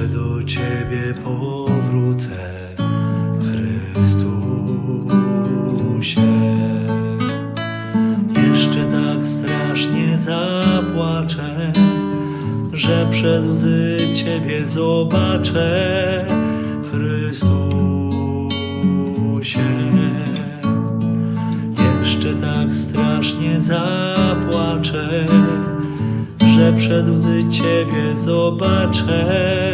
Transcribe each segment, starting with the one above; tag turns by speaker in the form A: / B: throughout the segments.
A: Jeszcze do Ciebie powrócę, Chrystusie. Jeszcze tak strasznie zapłaczę, że przez łzy Ciebie zobaczę, Chrystusie. Jeszcze tak strasznie zapłaczę, że przed łzy Ciebie zobaczę,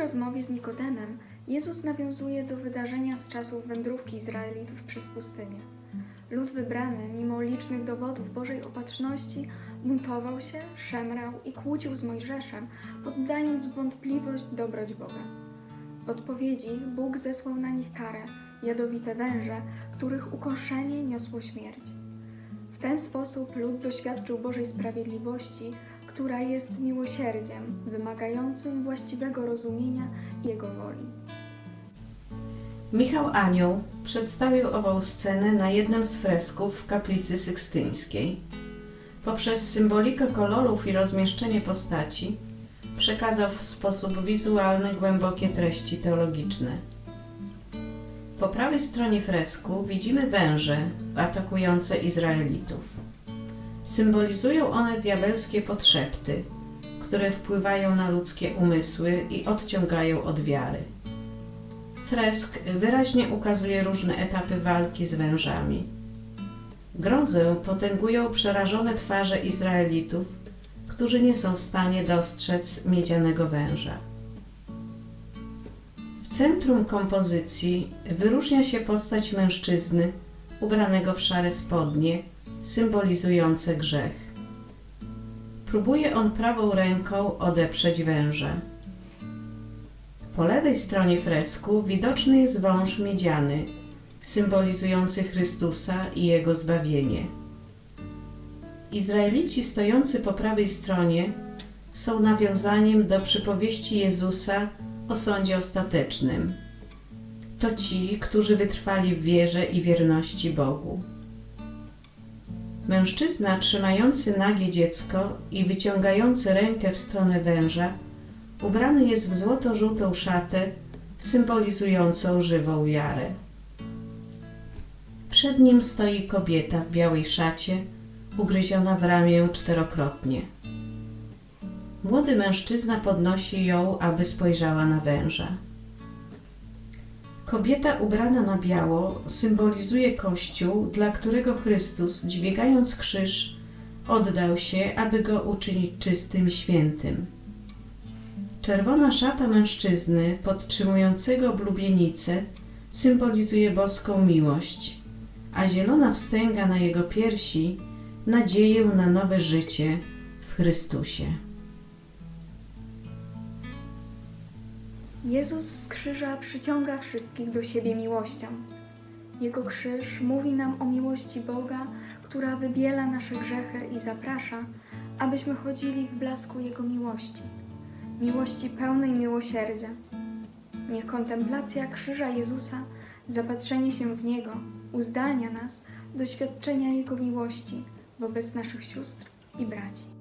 B: rozmowie z Nikodemem Jezus nawiązuje do wydarzenia z czasów wędrówki Izraelitów przez pustynię. Lud wybrany, mimo licznych dowodów Bożej opatrzności, buntował się, szemrał i kłócił z Mojżeszem, poddając wątpliwość dobroć Boga. W odpowiedzi Bóg zesłał na nich karę, jadowite węże, których ukoszenie niosło śmierć. W ten sposób lud doświadczył Bożej sprawiedliwości, która jest miłosierdziem wymagającym właściwego rozumienia Jego woli.
C: Michał Anioł przedstawił ową scenę na jednym z fresków w kaplicy sykstyńskiej. Poprzez symbolikę kolorów i rozmieszczenie postaci przekazał w sposób wizualny głębokie treści teologiczne. Po prawej stronie fresku widzimy węże atakujące Izraelitów. Symbolizują one diabelskie podszepty, które wpływają na ludzkie umysły i odciągają od wiary. Fresk wyraźnie ukazuje różne etapy walki z wężami. Grozę potęgują przerażone twarze Izraelitów, którzy nie są w stanie dostrzec miedzianego węża. W centrum kompozycji wyróżnia się postać mężczyzny ubranego w szare spodnie, symbolizujące grzech. Próbuje on prawą ręką odeprzeć węża. Po lewej stronie fresku widoczny jest wąż miedziany, symbolizujący Chrystusa i Jego zbawienie. Izraelici stojący po prawej stronie są nawiązaniem do przypowieści Jezusa o sądzie ostatecznym. To ci, którzy wytrwali w wierze i wierności Bogu. Mężczyzna trzymający nagie dziecko i wyciągający rękę w stronę węża ubrany jest w złoto-żółtą szatę symbolizującą żywą wiarę. Przed nim stoi kobieta w białej szacie, ugryziona w ramię czterokrotnie. Młody mężczyzna podnosi ją, aby spojrzała na węża. Kobieta ubrana na biało symbolizuje Kościół, dla którego Chrystus, dźwigając krzyż, oddał się, aby go uczynić czystym i świętym. Czerwona szata mężczyzny podtrzymującego blubienicę symbolizuje boską miłość, a zielona wstęga na jego piersi nadzieję na nowe życie w Chrystusie.
B: Jezus z krzyża przyciąga wszystkich do siebie miłością. Jego krzyż mówi nam o miłości Boga, która wybiela nasze grzechy i zaprasza, abyśmy chodzili w blasku Jego miłości, miłości pełnej miłosierdzia. Niech kontemplacja krzyża Jezusa, zapatrzenie się w Niego, uzdalnia nas do świadczenia Jego miłości wobec naszych sióstr i braci.